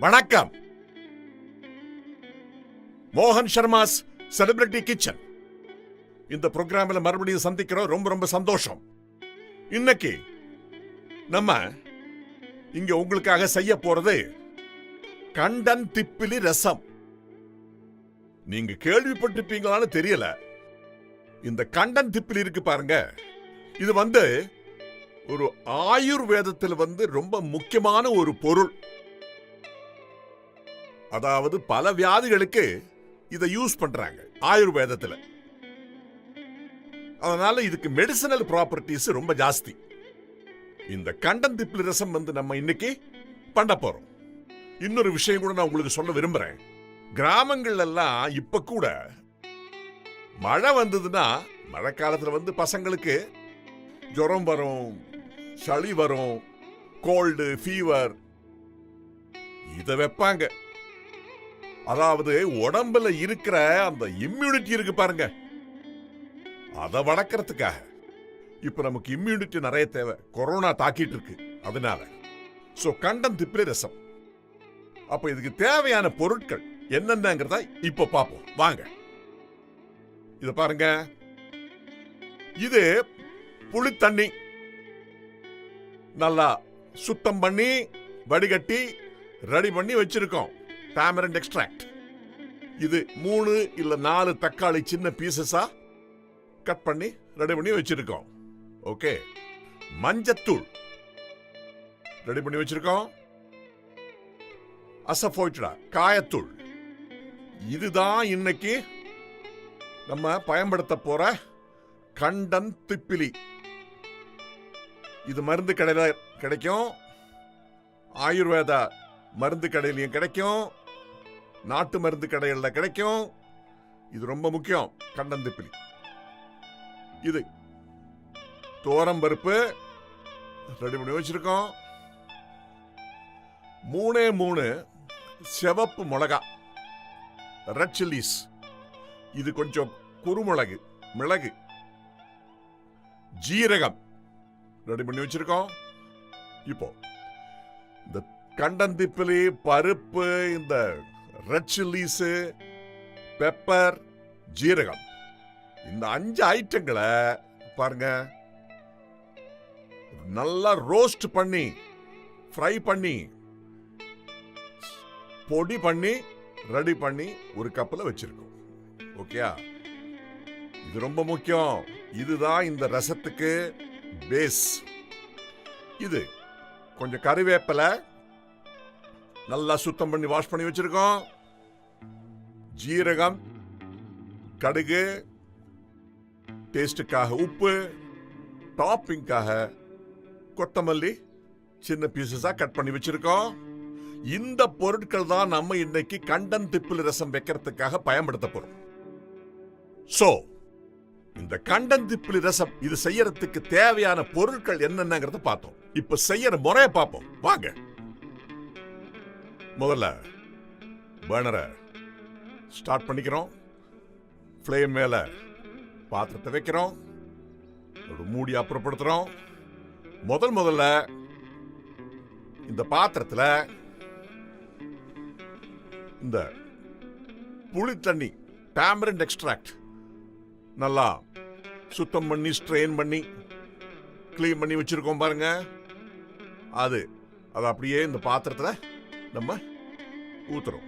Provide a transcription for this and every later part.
வணக்கம். மோகன் Sharma's celebrity kitchen இந்த ப்ரோக்ராமில் மறுபடியும் சந்திக்கிறோம். ரொம்ப ரொம்ப சந்தோஷம். இன்னைக்கு நம்ம இங்க உங்களுக்காக செய்ய போறது கண்டன் திப்பிலி ரசம். நீங்க கேள்விப்பட்டிருப்பீங்களான்னு தெரியல. இந்த கண்டன் திப்பிலி இருக்கு பாருங்க. இது வந்து ஒரு ஆயுர்வேதத்தில் வந்து ரொம்ப முக்கியமான ஒரு பொருள். அதாவது பல வியாதிகளுக்கு இதை யூஸ் பண்றாங்க ஆயுர்வேதத்துல. அதனால இதுக்கு மெடிசனல் ப்ராப்பர்ட்டிஸ் ரொம்ப ஜாஸ்தி. இந்த கண்டன் திப்பிலி ரசம் வந்து நம்ம இன்னைக்கு பண்ண போறோம். இன்னொரு விஷயம் கூட நான் உங்களுக்கு சொல்ல விரும்புறேன். கிராமங்கள் எல்லாம் இப்ப கூட மழை வந்ததுன்னா மழை காலத்துல வந்து பசங்களுக்கு ஜுரம் வரும் சளி வரும் கோல்டு ஃபீவர் இதை வைப்பாங்க. அதாவது உடம்புல இருக்கிற அந்த இம்யூனிட்டி இருக்கு பாருங்க. அதை வளர்க்கறதுக்காக. இப்ப நமக்கு இம்யூனிட்டி நிறைய தேவை. கொரோனா தாக்கிட்டு இருக்கு. அதனால. சோ கண்டம் திப்பிலி ரசம். அப்ப இதுக்கு தேவையான பொருட்கள் என்னென்னங்கிறத இப்ப பார்ப்போம். வாங்க. இத பாருங்க. இது புளி தண்ணி. நல்லா சுத்தம் பண்ணி வடிகட்டி ரெடி பண்ணி வச்சிருக்கோம். டாமரண்ட் எக்ஸ்ட்ராக்ட் இது மூணு இல்ல நாலு தக்காளி சின்ன பீசஸா கட் பண்ணி ரெடி பண்ணி வச்சிருக்கோம். ஓகே மஞ்சத்தூள். ரெடி பண்ணி வச்சிருக்கோம். அசஃபோய்டா காயத்தூள். இதுதான் இன்னைக்கு நம்ம பயன்படுத்த போற கண்டன் திப்பிலி. இது மருந்து கடையில் கிடைக்கும். ஆயுர்வேத மருந்து கடையிலையும் கிடைக்கும். நாட்டு மருந்து கடைகளில் கிடைக்கும். இது ரொம்ப முக்கியம். கண்டந்திப்பிலி இது. தோரம் பருப்பு. ரெடி பண்ணி வச்சிருக்கோம். மூணே மூணு சிவப்பு மிளகா. ரெட் சில்லிஸ் இது கொஞ்சம் குறுமிளகு மிளகு. ஜீரகம். ரெடி பண்ணி வச்சிருக்கோம். இப்போ இந்த கண்டந்திப்பிலி பருப்பு இந்த ரெட் சில்லிஸு பெப்பர் ஜீரகம். இந்த அஞ்சு ஐட்டங்களை பாருங்க. நல்லா ரோஸ்ட் பண்ணி ஃப்ரை பண்ணி பொடி பண்ணி ரெடி பண்ணி ஒரு கப்பில் வச்சிருக்கோம். ஓகே இது ரொம்ப முக்கியம். இதுதான் இந்த ரசத்துக்கு பேஸ் இது கொஞ்சம் கருவேப்பிலை நல்லா சுத்தம் பண்ணி வாஷ் பண்ணி வச்சிருக்கோம். ஜீரகம் கடுகு டேஸ்டுக்காக உப்பு டாப்பிங்காக கொத்தமல்லி சின்ன பீசஸாக கட் பண்ணி வச்சிருக்கோம். இந்த பொருட்கள் தான் நம்ம இன்னைக்கு கண்டன் திப்பிலி ரசம் வைக்கிறதுக்காக பயன்படுத்த போறோம். ஸோ இந்த கண்டன் திப்பிலி ரசம் இது செய்யறதுக்கு தேவையான பொருட்கள் என்னென்னங்கிறத பார்த்தோம். இப்ப செய்யற முறையை பார்ப்போம். வாங்க. முதல்ல பேனரை ஸ்டார்ட் பண்ணிக்கிறோம். ஃப்ளேம் மேலே பாத்திரத்தை வைக்கிறோம். ஒரு மூடி அப்புறப்படுத்துகிறோம் முதல் முதல்ல இந்த பாத்திரத்தில் இந்த புளி தண்ணி டேமரண்ட் எக்ஸ்ட்ராக்ட் நல்லா சுத்தம் பண்ணி ஸ்ட்ரெயின் பண்ணி க்ளீன் பண்ணி வச்சுருக்கோம் பாருங்கள் அது அது அப்படியே இந்த பாத்திரத்தில் நம்ம ஊத்துறோம்.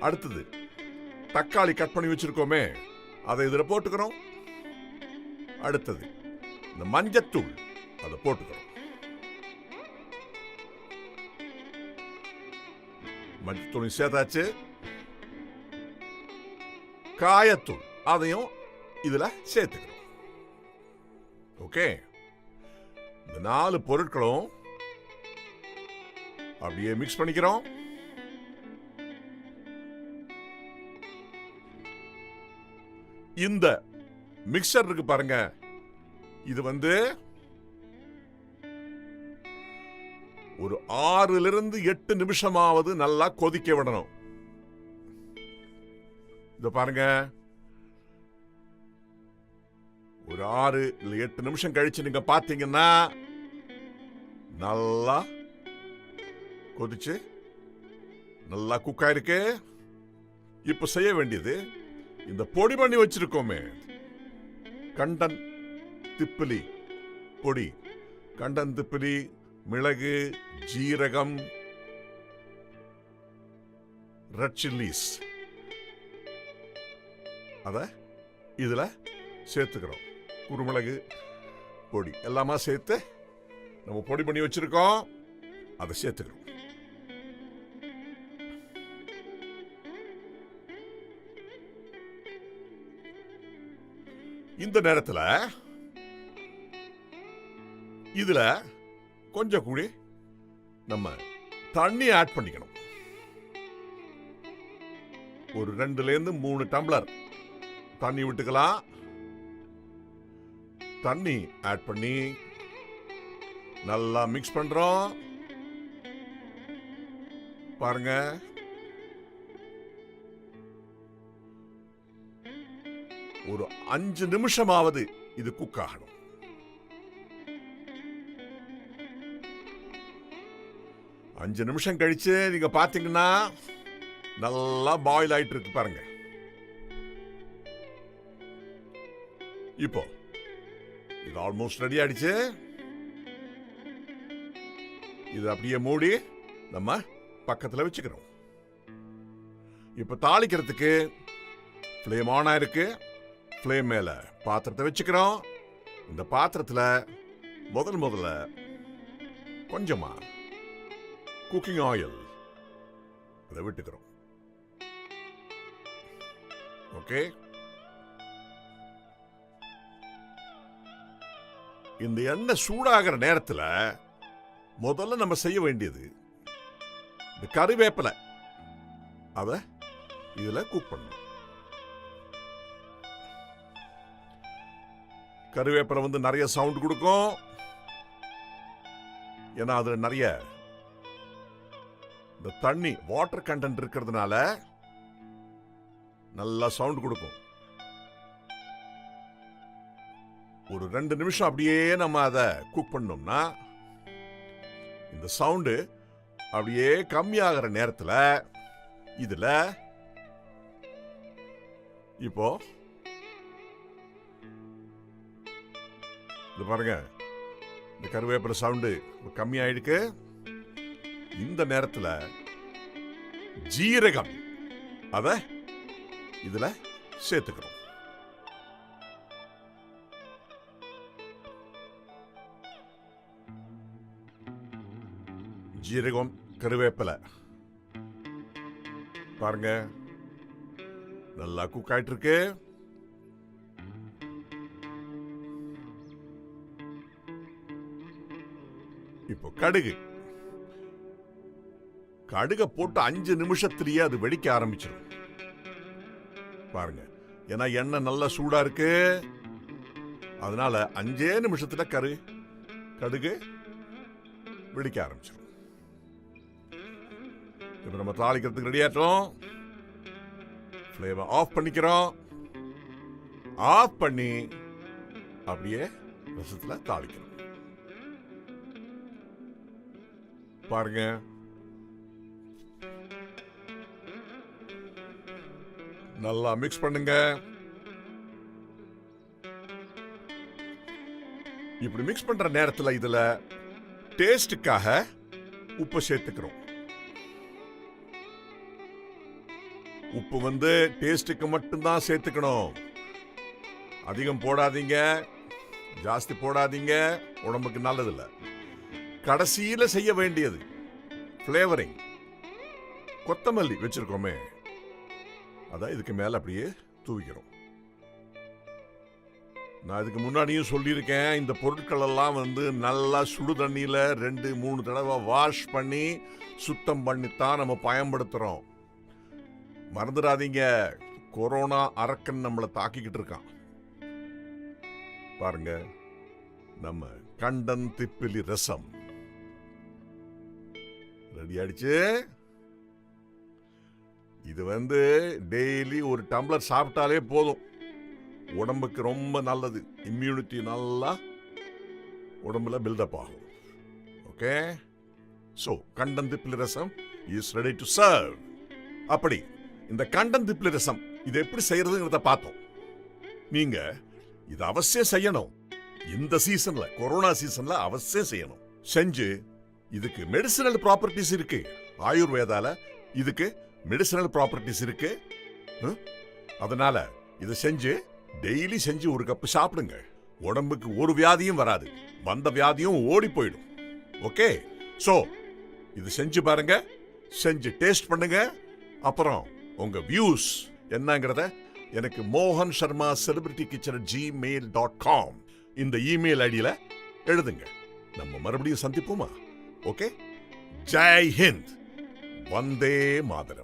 அடுத்தது தக்காளி கட் பண்ணி வச்சிருக்கோமே அதை இதுல போட்டுக்கிறோம் அடுத்தது இந்த மஞ்சத்தூள் அதை போட்டுக்கிறோம் மஞ்சத்தூள் சேர்த்தாச்சு. காயத்தூள் அதையும் இதுல சேர்த்துக்கிறோம் ஓகே? இந்த நாலு பொருட்களும் அப்படியே மிக்ஸ் பண்ணிக்கிறோம். இந்த மிக்சர் இருக்கு பாருங்க. இது வந்து ஒரு ஆறுல இருந்து எட்டு நிமிஷமாவது நல்லா கொதிக்க விடணும். இத பாருங்க. ஒரு ஆறு இல்ல எட்டு நிமிஷம் கழிச்சு நீங்க பாத்தீங்கன்னா நல்லா கொதிச்சு நல்லா குக் ஆயிருக்கு இப்ப செய்ய வேண்டியது இந்த பொடி பண்ணி வச்சிருக்கோமே. கண்டன் திப்பிலி பொடி. கண்டன் திப்பிலி மிளகு ஜீரகம் ரெட் சில்லிஸ் அத இதுல சேர்த்துக்கிறோம். குருமிளகு பொடி எல்லாமா சேர்த்து நம்ம பொடி பண்ணி வச்சிருக்கோம். அதை சேர்த்துக்கிறோம். இந்த நேரத்துல இதுல கொஞ்சம் கூடி நம்ம தண்ணி ஆட் பண்ணிக்கணும். ஒரு ரெண்டுல இருந்து மூணு டம்ளர். தண்ணி விட்டுக்கலாம். தண்ணி ஆட் பண்ணி நல்லா மிக்ஸ் பண்றோம். பாருங்க. ஒரு அஞ்சு நிமிஷமாவது இது குக் ஆகணும் அஞ்சு நிமிஷம் கழிச்சு நீங்க பாத்தீங்கன்னா நல்லா பாயில் ஆயிட்டு இருக்கு பாருங்க. இப்போ இது ஆல்மோஸ்ட் ரெடி ஆயிடுச்சு. இது அப்படியே மூடி நம்ம பக்கத்துல வச்சுக்கிறோம். இப்ப தாளிக்கிறதுக்கு ஃப்ளேம் ஆன் ஆயிருக்கு. ஃப்ளேம் மேல பாத்திரத்தை வச்சுக்கிறோம். இந்த பாத்திரத்துல முதல் முதல்ல கொஞ்சமா குக்கிங் ஆயில் அதை விட்டுக்கிறோம். ஓகே இந்த எண்ணெய் சூடாகிற நேரத்தில் முதல்ல நம்ம செய்ய வேண்டியது இந்த கறிவேப்பிலை அதை இதில் குக் பண்ணணும். கருவேப்பிலை வந்து நிறைய சவுண்ட் கொடுக்கும். ஏன்னா அது நிறைய இந்த தண்ணி வாட்டர் கண்டென்ட் இருக்கிறதுனால நல்லா சவுண்ட் கொடுக்கும். ஒரு ரெண்டு நிமிஷம் அப்படியே நம்ம அதை குக் பண்ணோம்னா இந்த சவுண்டு அப்படியே கம்மியாகிற நேரத்தில் இதில் இப்போ இது பாருங்க. இந்த கருவேப்பிலை சவுண்டு கம்மியாயிருக்கு. இந்த நேரத்தில் ஜீரகம் அத இதுல சேர்த்துக்கிறோம் ஜீரகம் கருவேப்பிலை. பாருங்க. நல்லா குக் ஆயிட்டு இருக்கு இப்போ கடுகு. கடுகை போட்டு அஞ்சு நிமிஷத்திலேயே அது வெடிக்க ஆரம்பிச்சிடும் பாருங்க ஏன்னா எண்ணெய் நல்லா சூடா இருக்கு. அதனால அஞ்சே நிமிஷத்துல கரு கடுகு வெடிக்க ஆரம்பிச்சிடும் இப்போ நம்ம தாளிக்கிறதுக்கு ரெடியாட்டோம் ஃப்ளேவர் ஆஃப் பண்ணிக்கிறோம். ஆஃப் பண்ணி அப்படியே ரசத்தில் தாளிக்கிறோம். பாருங்க. நல்லா மிக்ஸ் பண்ணுங்க. இப்படி மிக்ஸ் பண்ற நேரத்தில் இதுல டேஸ்டுக்காக உப்பு சேர்த்துக்கிறோம் உப்பு வந்து டேஸ்டுக்கு மட்டும்தான் சேர்த்துக்கணும். அதிகம் போடாதீங்க. ஜாஸ்தி போடாதீங்க. உடம்புக்கு நல்லதில்லை. கடைசியில் செய்ய வேண்டியது. ஃப்ளேவரிங் கொத்தமல்லி வச்சிருக்கோமே. அதான் இதுக்கு மேலே அப்படியே தூவிக்கிறோம். நான் இதுக்கு முன்னாடியும் சொல்லியிருக்கேன் இந்த பொருட்கள் எல்லாம் வந்து நல்லா சுடு தண்ணியில் ரெண்டு மூணு தடவை வாஷ் பண்ணி சுத்தம் பண்ணித்தான் நம்ம பயன்படுத்துகிறோம் மறந்துடாதீங்க. கொரோனா அரக்கன் நம்மளை தாக்கிக்கிட்டு இருக்கான். பாருங்க. நம்ம கண்டன் திப்பிலி ரசம். ரெடி ஆயிடுச்சு இது வந்து டெய்லி ஒரு டம்ளர் சாப்பிட்டாலே போதும். உடம்புக்கு ரொம்ப நல்லது. இம்யூனிட்டி நல்லா உடம்புல பில்டப் ஆகும். Okay? So kandanthippili rasam is ready to serve அப்படி இந்த கண்டந்திப்பிலி ரசம் இது எப்படி செய்யறதுங்கிறத பார்த்தோம். நீங்க இது அவசியம் செய்யணும். இந்த சீசன்ல கொரோனா சீசன்ல அவசியம் செய்யணும். செஞ்சு இதுக்கு மெடிசினல் ப்ராப்பர்ட்டிஸ் இருக்கு. ஆயுர்வேதால இதுக்கு மெடிசினல் ப்ராப்பர்ட்டிஸ் இருக்கு. அதனால இதை செஞ்சு டெய்லி செஞ்சு ஒரு கப்பு சாப்பிடுங்க. உடம்புக்கு ஒரு வியாதியும் வராது. வந்த வியாதியும் ஓடி போயிடும். ஓகே ஸோ இது செஞ்சு பாருங்க. செஞ்சு டேஸ்ட் பண்ணுங்க. அப்புறம் உங்க வியூஸ் என்னங்கிறத எனக்கு மோகன் Sharma celebrity kitchen Gmail dot com இந்த இமெயில் ஐடியில் எழுதுங்க. நம்ம மறுபடியும் சந்திப்போமா? ஓகே ஜெய் ஹிந்த் வந்தே மாதரம்